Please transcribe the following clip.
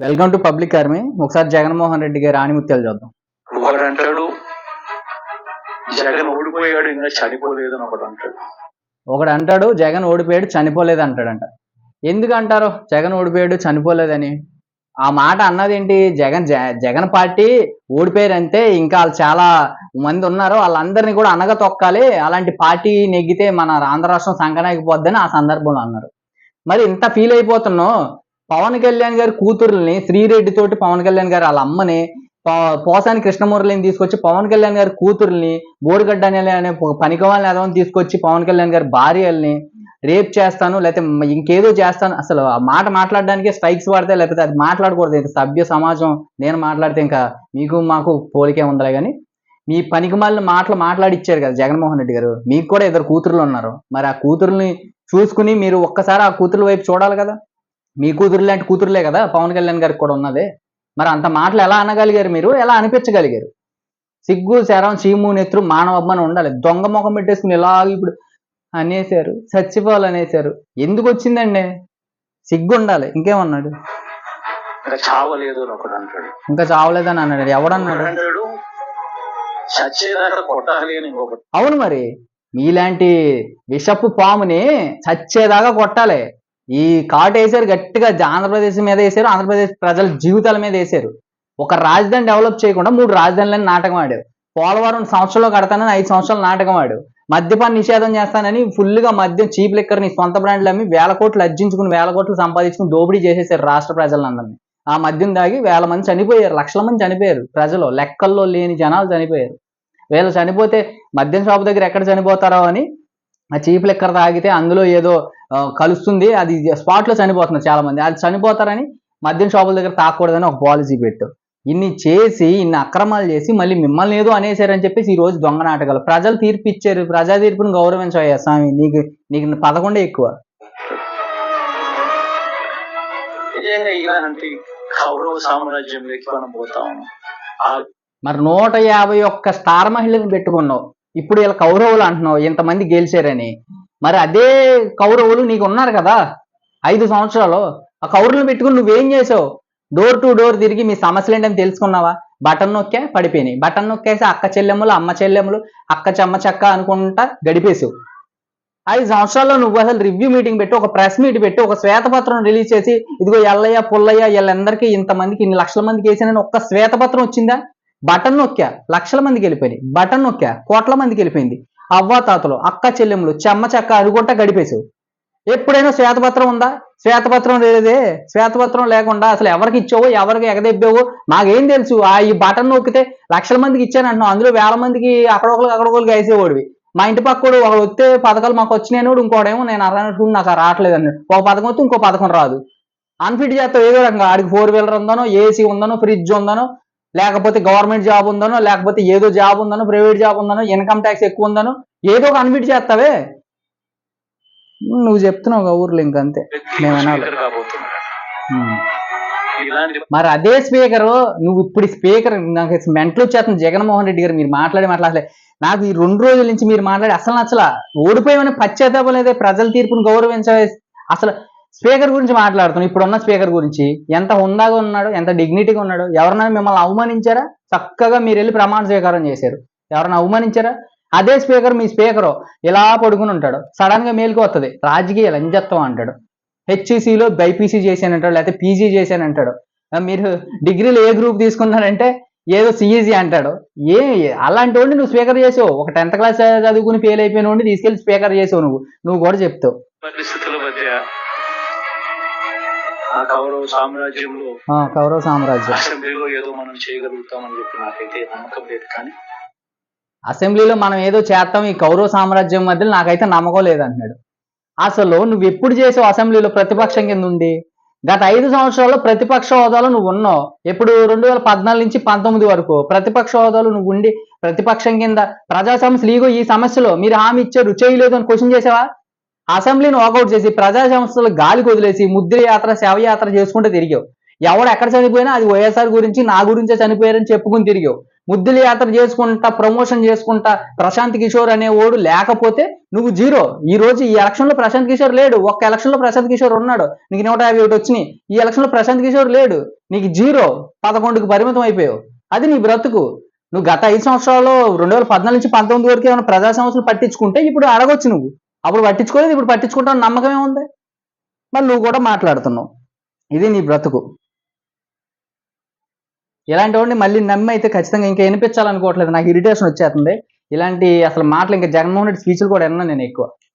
Welcome to public army. ఒకసారి జగన్మోహన్ రెడ్డి గారి ఆణిముత్యాలు చూద్దాం. ఒకడు అంటాడు జగన్ ఓడిపోయాడు ఇంకా చనిపోలేదు అని ఒకడు అంటాడు. ఒకడు అంటాడు జగన్ ఓడిపోయాడు చనిపోలేదు అంటాడంట. ఎందుకు అంటారు? జగన్ ఓడిపోయాడు చనిపోలేదని. ఆ మాట అన్నదేంటి? జగన్ జ- జగన్ పార్టీ ఓడిపోయారంటే ఇంకా వాళ్ళు చాలా మంది ఉన్నారు. వాళ్ళందరినీ కూడా అనగ తొక్కాలి. అలాంటి పార్టీ నెగ్గితే మన ఆంధ్ర రాష్ట్రం సంకనాగిపోద్దని ఆ సందర్భంలో అన్నారు. మరి ఇంత ఫీల్ అయిపోతున్నావు. పవన్ కళ్యాణ్ గారి కూతుర్ని శ్రీరెడ్డి తోటి పవన్ కళ్యాణ్ గారు వాళ్ళ అమ్మని పోసాని కృష్ణమురళిని తీసుకొచ్చి పవన్ కళ్యాణ్ గారి కూతుర్ని బోడిగడ్డ అనే అనే పనికవాళ్ళని ఎదవని తీసుకొచ్చి పవన్ కళ్యాణ్ గారి భార్యల్ని రేప్ చేస్తాను లేకపోతే ఇంకేదో చేస్తాను. అసలు ఆ మాట మాట్లాడడానికి స్ట్రైక్స్ పడతాయి లేకపోతే అది మాట్లాడకూడదు. ఇది సభ్య సమాజం నేను మాట్లాడితే ఇంకా మీకు మాకు పోలికే ఉందిలే కానీ మీ పనికి మాలిన మాటలు మాట్లాడిచ్చారు కదా జగన్మోహన్ రెడ్డి గారు. మీకు కూడా ఇద్దరు కూతుర్లు ఉన్నారు. మరి ఆ కూతుర్ని చూసుకుని మీరు ఒక్కసారి ఆ కూతురు వైపు చూడాలి కదా. మీ కూతురు లాంటి కూతురులే కదా? పవన్ కళ్యాణ్ గారికి కూడా ఉన్నదే. మరి అంత మాటలు ఎలా అనగలిగారు మీరు? ఎలా అనిపించగలిగారు? సిగ్గు శరం చీము నెత్రు మానవమ్మని ఉండాలి. దొంగ ముఖం పెట్టేసుకుని ఇలా ఇప్పుడు అనేసారు చచ్చిపోవాలి అనేసారు ఎందుకు వచ్చిందండి? సిగ్గు ఉండాలి. ఇంకేమన్నాడు? ఇంకా చావలేదు అని ఒకడు అంటాడు. ఇంకా చావలేదని అన్నాడు. ఎవడన్నాడు? ఒకడు అంటాడు చచ్చేదాకా కొట్టాలి అని ఇంకొకటి అవును మరి. మీలాంటి విషపు పాముని చచ్చేదాకా కొట్టాలి. ఈ కాటు వేసారు గట్టిగా ఆంధ్రప్రదేశ్ మీద వేసారు ఆంధ్రప్రదేశ్ ప్రజల జీవితాల మీద వేసారు. ఒక రాజధాని డెవలప్ చేయకుండా మూడు రాజధానులని నాటకం ఆడారు. పోలవరం సంవత్సరంలో కడతానని ఐదు సంవత్సరాలు నాటకం ఆడు. మద్యపాన నిషేధం చేస్తానని ఫుల్గా మద్యం చీప్ లిక్కర్ని సొంత బ్రాండ్లు అమ్మి వేల కోట్లు అర్జించుకుని వేల కోట్లు సంపాదించుకుని దోపిడీ చేసేసారు రాష్ట్ర ప్రజలందరినీ. ఆ మద్యం దాగి వేల మంది చనిపోయారు లక్షల మంది చనిపోయారు ప్రజలు. లెక్కల్లో లేని జనాలు చనిపోయారు. వీళ్ళు చనిపోతే మద్యం షాపు దగ్గర ఎక్కడ చనిపోతారో అని ఆ చీప్ లెక్కర్ తాగితే అందులో ఏదో కలుస్తుంది అది స్పాట్లో చనిపోతున్నారు చాలా మంది అది చనిపోతారని మద్యం షాపుల దగ్గర తాకూడదని ఒక పాలసీ పెట్టు. ఇన్ని చేసి ఇన్ని అక్రమాలు చేసి మళ్ళీ మిమ్మల్ని ఏదో అనేసారని చెప్పేసి ఈ రోజు దొంగ నాటకాలు. ప్రజలు తీర్పు ఇచ్చారు. ప్రజా తీర్పును గౌరవించవయ్యా స్వామి. నీకు నీకు పదకొండే ఎక్కువ. కౌరవ సామ్రాజ్యంలోకి మనం మరి నూట యాభై ఒక్క స్టార్ మహిళని పెట్టుకున్నావు. ఇప్పుడు ఇలా కౌరవులు అంటున్నావు ఇంతమంది గెలిచారని. మరి అదే కౌరవులు నీకు ఉన్నారు కదా ఐదు సంవత్సరాలు. ఆ కౌరవులను పెట్టుకుని నువ్వేం చేసావు? డోర్ టు డోర్ తిరిగి మీ సమస్యలు ఏంటని తెలుసుకున్నావా? బటన్ నొక్కే పడిపోయినాయి. బటన్ నొక్కేసి అక్క చెల్లెములు అమ్మ చెల్లెములు అక్క చెమ్మ చెక్క అనుకుంటా గడిపేసావు ఐదు సంవత్సరాల్లో నువ్వు అసలు రివ్యూ మీటింగ్ పెట్టి ఒక ప్రెస్ మీట్ పెట్టి ఒక శ్వేతపత్రం రిలీజ్ చేసి ఇదిగో ఎల్లయ్య పుల్లయ్య వీళ్ళందరికీ ఇంతమందికి ఇన్ని లక్షల మందికి వేసానని ఒక్క శ్వేతపత్రం వచ్చిందా? బటన్ నొక్కా లక్షల మందికి వెళ్ళిపోయినాయి. బటన్ నొక్కా కోట్ల మందికి వెళ్ళిపోయింది. అవ్వాతాతలు అక్క చెల్లెములు చెమ్మ చెక్క అనుకుంటా గడిపేశావు ఎప్పుడైనా శ్వేతపత్రం ఉందా? శ్వేతపత్రం లేదే. శ్వేతపత్రం లేకుండా అసలు ఎవరికి ఇచ్చావో ఎవరికి ఎగదెబ్బావో మాకేం తెలుసు. ఆ ఈ బటన్ నొక్కితే లక్షల మందికి ఇచ్చాను అంటున్నావు. అందులో వేల మందికి అక్కడొకరు అక్కడొకరు వేసేవాడివి మా ఇంటి పక్కడు ఒక వస్తే పథకాలు మాకు వచ్చినాయి ఇంకోడేమో నేను అన్నట్టు నాకు రావట్లేదు అన్నాడు. ఒక పథకం వస్తే ఇంకో పథకం రాదు. అన్ఫిట్ చేస్తావు ఏదో రకంగా ఆడికి ఫోర్ వీలర్ ఉందనో ఏసీ ఉందనో ఫ్రిడ్జ్ ఉందనో లేకపోతే గవర్నమెంట్ జాబ్ ఉందనో లేకపోతే ఏదో జాబ్ ఉందనో ప్రైవేట్ జాబ్ ఉందనో ఇన్కమ్ ట్యాక్స్ ఎక్కువ ఉందనో ఏదో ఒక అన్ఫిట్ చేస్తావే. నువ్వు చెప్తున్నావు ఊర్లో ఇంకంతే మేము వినాలి. స్పీకర్ కాబోతున్నాడు. ఉమ్. ఇలాంటి మరి అదే స్పీకర్ నువ్వు ఇప్పుడు స్పీకర్ నాకు మెంటల్ వచ్చేస్తుంది. జగన్మోహన్ రెడ్డి గారు మీరు మాట్లాడి మాట్లాడలే నాకు ఈ రెండు రోజుల నుంచి మీరు మాట్లాడి అసలు నచ్చలా. ఓడిపోయామని పశ్చాత్తాపం లేదే ప్రజల తీర్పును గౌరవించే అసలు స్పీకర్ గురించి మాట్లాడుతున్నాం. ఇప్పుడున్న స్పీకర్ గురించి ఎంత హుందాగా ఉన్నాడు ఎంత డిగ్నిటీగా ఉన్నాడు ఎవరన్నా మిమ్మల్ని అవమానించారా? చక్కగా మీరు వెళ్ళి ప్రమాణ స్వీకారం చేశారు. ఎవరన్నా అవమానించారా? అదే స్పీకర్ మీ స్పీకరు ఇలా పడుకుని ఉంటాడు. సడన్గా మేలుకు వస్తుంది రాజకీయాలు ఎంజత్వం అంటాడు. హెచ్ఈసీలో బైపీసీ చేశానంటాడు లేకపోతే పీజీ చేశానంటాడు. మీరు డిగ్రీలో ఏ గ్రూప్ తీసుకున్నారంటే ఏదో సిఈజీ అంటాడు. ఏ అలాంటి వాడిని నువ్వు స్పీకర్ చేసావు. ఒక టెన్త్ క్లాస్ చదువుకుని ఫెయిల్ అయిపోయిన వాడిని తీసుకెళ్ళి స్పీకర్ చేసావు నువ్వు. నువ్వు కూడా చెప్తావు. కౌరవ సామ్రాజ్యంలో కౌరవ సామ్రాజ్యం. అసెంబ్లీలో ఏదో మనం చేయగలుగుతామని చెప్పి నాకైతే నమ్మకం లేదు కానీ అసెంబ్లీలో మనం ఏదో చేస్తాం ఈ కౌరవ సామ్రాజ్యం మధ్యలో నాకైతే నమ్మకం లేదంటున్నాడు. అసలు నువ్వు ఎప్పుడు చేసావు అసెంబ్లీలో ప్రతిపక్షం కింద ఉండి? గత ఐదు సంవత్సరాల్లో ప్రతిపక్ష హోదాలో నువ్వు ఉన్నావు. ఎప్పుడు రెండు వేల పద్నాలుగు నుంచి పంతొమ్మిది వరకు ప్రతిపక్ష హోదాలో నువ్వు ఉండి ప్రతిపక్షం కింద ప్రజా సమస్యలు ఇగో ఈ సమస్యలో మీరు హామీ ఇచ్చారు చేయలేదు అని క్వశ్చన్ చేసావా? అసెంబ్లీని వాకౌట్ చేసి ప్రజా సంస్థలు గాలికి వదిలేసి ముద్ర యాత్ర శవయాత్ర చేసుకుంటూ తిరిగావు. ఎవడు ఎక్కడ చనిపోయినా అది వైఎస్ఆర్ గురించి నా గురించే చనిపోయారని చెప్పుకుని తిరిగావు. ముద్దుల యాత్ర చేసుకుంటా ప్రమోషన్ చేసుకుంటా ప్రశాంత్ కిషోర్ అనే ఓడు లేకపోతే నువ్వు జీరో. ఈ రోజు ఈ ఎలక్షన్లో ప్రశాంత్ కిషోర్ లేడు. ఒక్క ఎలక్షన్లో ప్రశాంత్ కిషోర్ ఉన్నాడు. నీకు నూట యాభై ఒకటి వచ్చినాయి. ఈ ఎలక్షన్లో ప్రశాంత్ కిషోర్ లేడు. నీకు జీరో. పదకొండుకు పరిమితం అయిపోయావు. అది నీ బ్రతుకు. నువ్వు గత ఐదు సంవత్సరాల్లో రెండు వేల పద్నాలుగు నుంచి పంతొమ్మిది వరకు ఏమైనా ప్రజా సమస్యలు పట్టించుకుంటే ఇప్పుడు అడగొచ్చు నువ్వు. అప్పుడు పట్టించుకోలేదు ఇప్పుడు పట్టించుకుంటావు నమ్మకమే ఉంది. మరి నువ్వు కూడా మాట్లాడుతున్నావు. ఇది నీ బ్రతుకు. ఇలాంటి వాడిని మళ్ళీ నమ్మి అయితే ఖచ్చితంగా ఇంకా వినిపించాలనుకోవట్లేదు. నాకు ఇరిటేషన్ వచ్చేస్తుంది. ఇలాంటి అసలు మాటలు ఇంకా జగన్మోహన్ రెడ్డి స్పీచ్లు కూడా విన్నాను నేను ఎక్కువ.